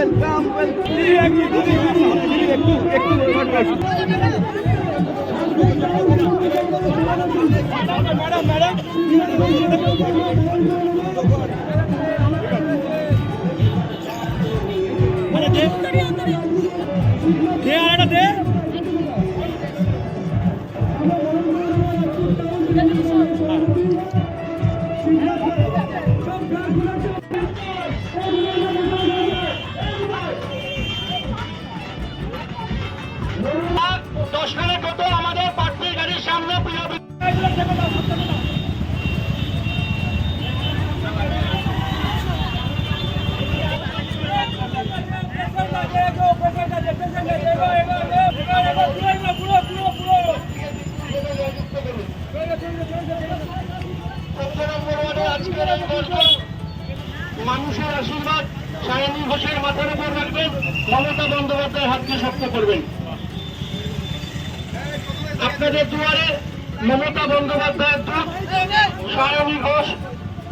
Welcome মানুষের আশীর্বাদ সায়নী ঘোষের মাথার উপর রাখবেন মমতা বন্দ্যোপাধ্যায় হাতকে শক্ত করবেন। আপনাদের দুয়ারে মমতা বন্দ্যোপাধ্যায়ের দূত সায়নী ঘোষ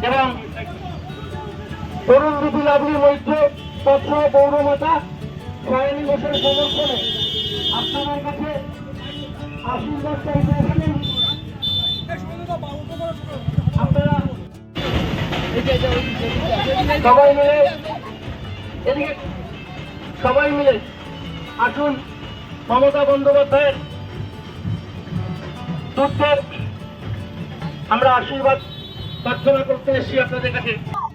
এবং তরুণ বিপি লাভলি মৈত্র পত্র পৌরমাতা সায়নী ঘোষের সমর্থনে আপনাদের কাছে আশীর্বাদ চাইতে এসেছেন আপনারা সবাই মিলে, এদিকে সবাই মিলে আসুন, মমতা বন্দ্যোপাধ্যায়ের দুধের আমরা আশীর্বাদ প্রার্থনা করতে এসেছি আপনাদের কাছে।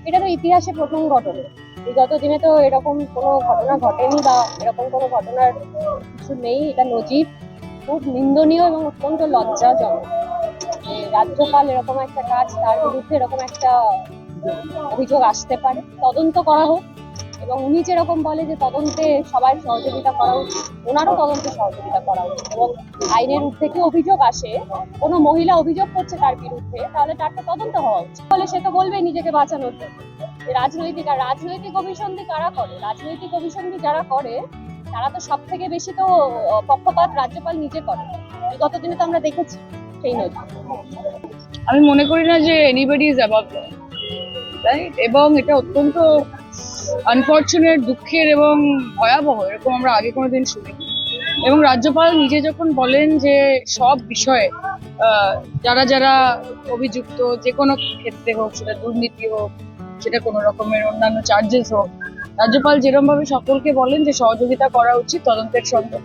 এটা তো ইতিহাসে প্রথম ঘটনা। বিগত দিনে তো এরকম কোনো ঘটনা ঘটেনি বা এরকম কোনো ঘটনার কিছু নেই। এটা নজির, খুব নিন্দনীয় এবং অত্যন্ত লজ্জাজনক। রাজ্যপাল এরকম একটা কাজ, তার বিরুদ্ধে এরকম একটা অভিযোগ আসতে পারে। তদন্ত করা হোক এবং উনি যেরকম বলে যে তদন্তে সবাই সহযোগিতা করা উচিত, ওনারও তদন্তে সহযোগিতা করা উচিত এবং আইনের ঊর্ধ্বে কি অভিযোগ আসে, কোনো মহিলা অভিযোগ করছে তার বিরুদ্ধে, তাহলে তার তো তদন্ত হওয়া উচিত। বলে সে তো বলবে নিজেকে বাঁচানোর জন্য। রাজনৈতিক আর রাজনৈতিক অভিসন্ধি কারা করে? রাজনৈতিক অভিসন্ধি যারা করে, তারা তো সব থেকে বেশি তো পক্ষপাত রাজ্যপাল নিজে করে বিগত দিনে তো আমরা দেখেছি সেই নয় আমি মনে করি না যে এনিবডি ইজ অ্যাবাভ রাইট এবং এটা অত্যন্ত আনফর্চুনেট দুঃখের এবং ভয়াবহ, এরকম আমরা আগে কোনোদিন শুনিনি। এবং রাজ্যপাল নিজে যখন বলেন যে সব বিষয়ে যারা যারা অভিযুক্ত, যে কোনো ক্ষেত্রে হোক, সেটা দুর্নীতি হোক, সেটা কোনো রকমের অন্যান্য চার্জেস হোক, রাজ্যপাল যেরকম ভাবে সকলকে বলেন যে সহযোগিতা করা উচিত, তদন্তের সঙ্গে।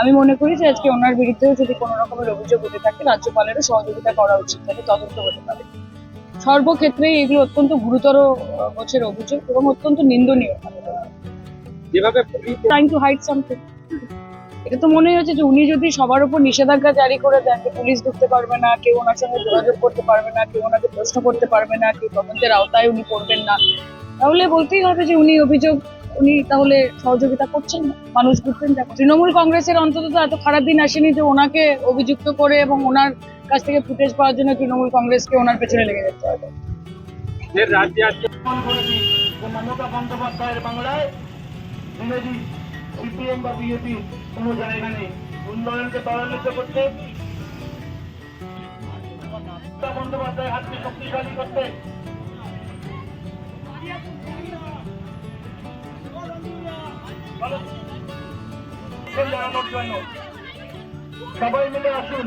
আমি মনে করি যে আজকে ওনার বিরুদ্ধেও যদি কোনো রকমের অভিযোগ উঠে থাকে, রাজ্যপালেরও সহযোগিতা করা উচিত যাতে তদন্ত হতে পারে। সর্বক্ষেত্রেই এগুলো অত্যন্ত গুরুতর গোছের অভিযোগ এবং অত্যন্ত নিন্দনীয়। যেভাবে ট্রাইং টু হাইড সামথিং এটা তো মনে হচ্ছে যে উনি যদি সবার উপর নিষেধাজ্ঞা জারি করে দেন যে পুলিশ ঢুকতে পারবে না কেউ ওনার সঙ্গে যোগাযোগ করতে পারবে না কেউ ওনাকে প্রশ্ন করতে পারবে না কেউ তদন্তের আওতায় উনি পড়বেন না। তাহলে বলতেই হবে যে উনি অভিযোগ উনি তাহলে সহযোগিতা করছেন মানুষ বুঝবেন তৃণমূল কংগ্রেসের অন্তত এত খারাপ দিন আসেনি যে ওনাকে অভিযুক্ত করে এবং ওনার কাছ থেকে ফুটেজ পাওয়ার জন্য তৃণমূল কংগ্রেসকে ওনার পেছনে লেগে হবে। রাজ্যে মমতা বন্দ্যোপাধ্যায়ের বাংলায় বিরোধী সিপিএম বা কোনো জায়গা নেই। উন্নয়নকে ত্বরান্বিত করতে হাতকে শক্তিশালী করতে। জানানোর জন্য সবাই মিলে আসুন।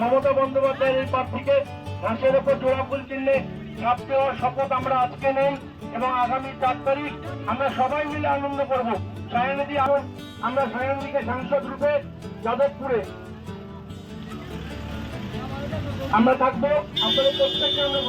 মমতা বন্দ্যোপাধ্যায়ের এই প্রার্থীকে ঘাসের ওপর জোড়া ফুল চিহ্নে চাপ দেওয়ার শপথ আমরা আজকে নেই এবং আগামী চার তারিখ আমরা সবাই মিলে আনন্দ করব। সায়নদী আমরা সায়নদীকে সাংসদ রূপে যাদবপুরে। আমরা থাকব, আপনাদের প্রত্যেককে আমরা